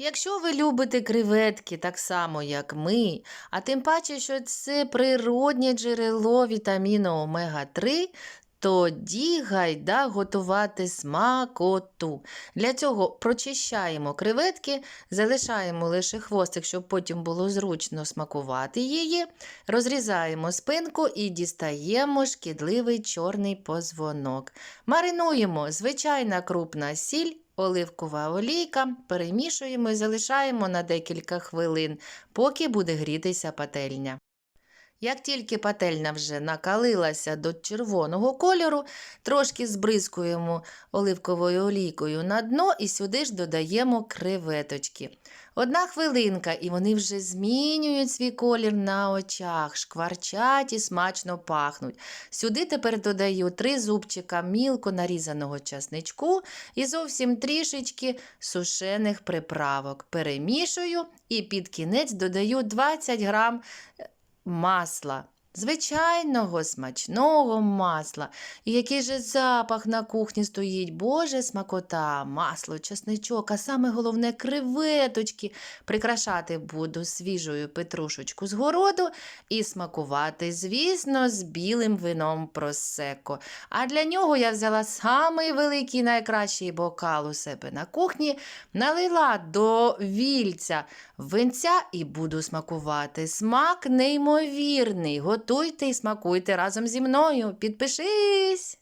Якщо ви любите креветки так само, як ми, а тим паче, що це природнє джерело вітаміну омега-3, тоді гайда готувати смакоту. Для цього прочищаємо креветки, залишаємо лише хвостик, щоб потім було зручно смакувати її, розрізаємо спинку і дістаємо шкідливий чорний позвонок. Маринуємо звичайна крупна сіль, оливкова олійка, перемішуємо і залишаємо на декілька хвилин, поки буде грітися пательня. Як тільки пательня вже накалилася до червоного кольору, трошки збризкуємо оливковою олійкою на дно і сюди ж додаємо креветочки. Одна хвилинка, і вони вже змінюють свій колір на очах, шкварчать і смачно пахнуть. Сюди тепер додаю три зубчика мілко нарізаного часничку і зовсім трішечки сушених приправок. Перемішую і під кінець додаю 20 грам е, масла. Звичайного смачного масла. І який же запах на кухні стоїть, Боже смакота, масло, чесничок, а саме головне креветочки. Прикрашати буду свіжою петрушечку з городу і смакувати, звісно, з білим вином просеко. А для нього я взяла самий великий найкращий бокал у себе на кухні, налила до вільця винця і буду смакувати. Смак неймовірний. Готуйте і смакуйте разом зі мною. Підпишись!